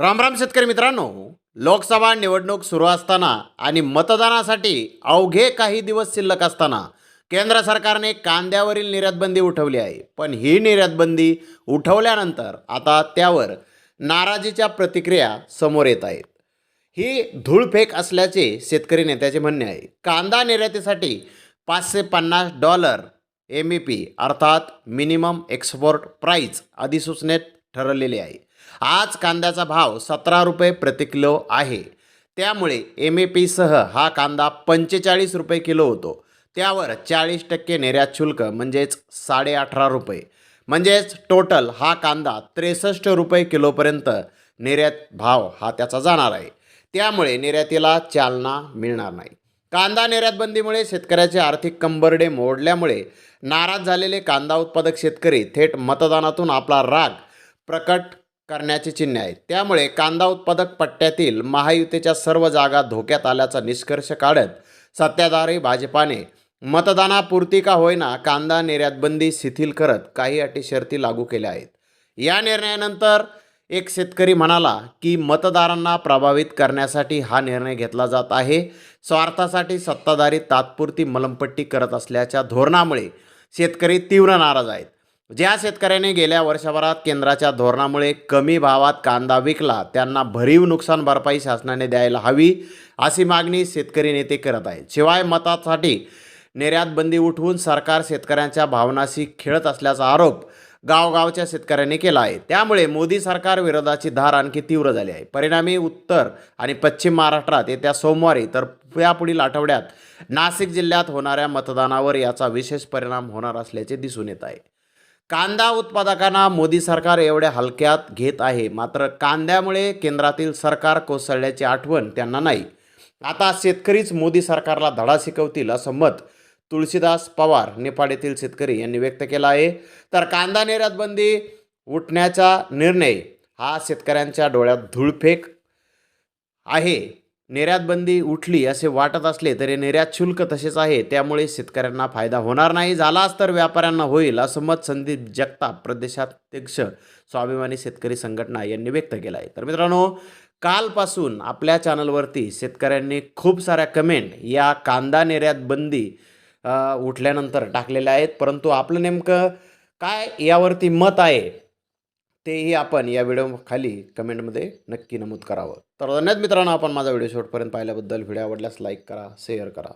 राम राम शेतकरी मित्रांनो लोकसभा निवडणूक सुरू असताना आणि मतदानासाठी अवघे काही दिवस शिल्लक असताना केंद्र सरकारने कांद्यावरील निर्यातबंदी उठवली आहे. पण ही निर्यातबंदी उठवल्यानंतर आता त्यावर नाराजीच्या प्रतिक्रिया समोर येत आहेत. ही धूळफेक असल्याचे शेतकरी नेत्याचे म्हणणे आहे. कांदा निर्यातीसाठी पाचशे पन्नास डॉलर एम ई पी अर्थात मिनिमम एक्सपोर्ट प्राईज अधिसूचनेत ठरलेले आहे. आज कांद्याचा भाव सतरा रुपये प्रति किलो आहे. त्यामुळे एम ए पीसह हा कांदा पंचेचाळीस रुपये किलो होतो. त्यावर चाळीस टक्के निर्यात शुल्क म्हणजेच साडे अठरा रुपये. म्हणजेच टोटल हा कांदा त्रेसष्ट रुपये किलोपर्यंत निर्यात भाव हा त्याचा जाणार आहे. त्यामुळे निर्यातीला चालना मिळणार नाही. कांदा निर्यात बंदीमुळे शेतकऱ्याचे आर्थिक कंबरडे मोडल्यामुळे नाराज झालेले कांदा उत्पादक शेतकरी थेट मतदानातून आपला राग प्रकट करण्याची चिन्ह आहे त्यामुळे कांदा उत्पादक पट्ट्यातील महायुतीच्या सर्व जागा धोक्यात आल्याचा निष्कर्ष काढत सत्ताधारी भाजपाने मतदानापुरती का होईना कांदा निर्यातबंदी शिथिल करत काही अटी शर्ती लागू केल्या आहेत. या निर्णयानंतर एक शेतकरी म्हणाला की मतदारांना प्रभावित करण्यासाठी हा निर्णय घेतला जात आहे. स्वार्थासाठी सत्ताधारी तात्पुरती मलमपट्टी करत असल्याच्या धोरणामुळे शेतकरी तीव्र नाराज आहेत. म्हणजे ज्या शेतकऱ्याने गेल्या वर्षभरात केंद्राच्या धोरणामुळे कमी भावात कांदा विकला. त्यांना भरीव नुकसान भरपाई शासनाने द्यायला हवी अशी मागणी शेतकरी नेते करत आहेत. शिवाय मतासाठी निर्यात बंदी उठवून सरकार शेतकऱ्यांच्या भावनाशी खेळत असल्याचा आरोप गावगावच्या शेतकऱ्यांनी केला आहे. त्यामुळे मोदी सरकार विरोधाची धार आणखी तीव्र झाली आहे. परिणामी उत्तर आणि पश्चिम महाराष्ट्रात येत्या सोमवारी तर यापुढील आठवड्यात नाशिक जिल्ह्यात होणाऱ्या मतदानावर याचा विशेष परिणाम होणार असल्याचे दिसून येत आहे. कांदा उत्पादकांना मोदी सरकार एवढ्या हलक्यात घेत आहे. मात्र कांद्यामुळे केंद्रातील सरकार कोसळल्याची आठवण त्यांना नाही. आता शेतकरीच मोदी सरकारला धडा शिकवतील असं मत तुळशीदास पवार नेपाळ येथील शेतकरी यांनी व्यक्त केला आहे. तर कांदा निर्यात बंदी उठण्याचा निर्णय हा शेतकऱ्यांच्या डोळ्यात धूळफेक आहे. निर्यात बंदी उठली असे वाटत असले तरी निर्यात शुल्क तसेच आहे. त्यामुळे शेतकऱ्यांना फायदा होणार नाही. झालाच तर व्यापाऱ्यांना होईल असं मत संदीप जगताप प्रदेशाध्यक्ष स्वाभिमानी शेतकरी संघटना यांनी व्यक्त केलं आहे तर मित्रांनो कालपासून आपल्या चॅनलवरती शेतकऱ्यांनी खूप साऱ्या कमेंट या कांदा निर्यात बंदी उठल्यानंतर टाकलेल्या आहेत. परंतु आपलं नेमकं काय यावरती मत आहे? तेही आपण या व्हिडिओ खाली कमेंटमध्ये नक्की नमूद करावं. तर धन्यवाद मित्रांनो आपण माझा व्हिडिओ शेवटपर्यंत पाहिल्याबद्दल. व्हिडिओ आवडल्यास लाईक करा शेअर करा.